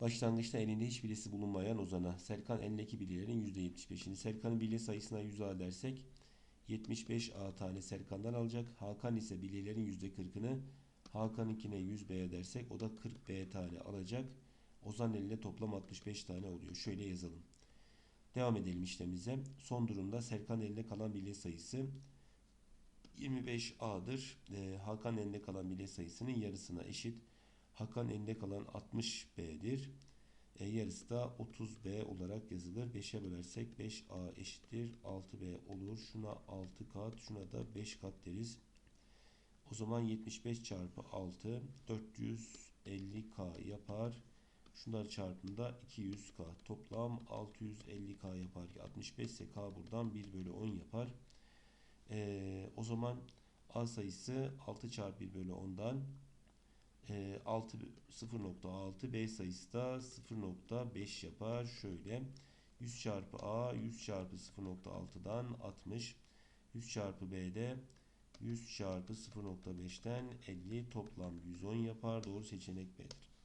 Başlangıçta elinde hiç bilesi bulunmayan Ozan'a Serkan elindeki bilyelerin %75'ini Serkan'ın bilye sayısına 100A dersek 75A tane Serkan'dan alacak. Hakan ise bilyelerin %40'ını Hakan'ınkine 100B dersek o da 40B tane alacak. Ozan elinde toplam 65 tane oluyor. Şöyle yazalım. Devam edelim işlemimize. Son durumda Serkan elinde kalan bilye sayısı 25A'dır. Ee, Hakan elinde kalan bilye sayısının yarısına eşit. Hakan elinde kalan 60B'dir. E, yarısı da 30B olarak yazılır. 5'e bölersek 5A eşittir 6B olur. Şuna 6 kat, şuna da 5 kat deriz. O zaman 75 çarpı 6 450K yapar. Şunlar çarpımında 200K. Toplam 650K yapar ki 65 ise K buradan 1 bölü 10 yapar. Ee, o zaman A sayısı 6 çarpı 1 bölü 10'dan e, 6 0.6 B sayısı da 0.5 yapar. Şöyle 100 çarpı A 100 çarpı 0.6'dan 60 100 çarpı B'de 100 çarpı 0.5'ten 50 toplam 110 yapar. Doğru seçenek B'dir.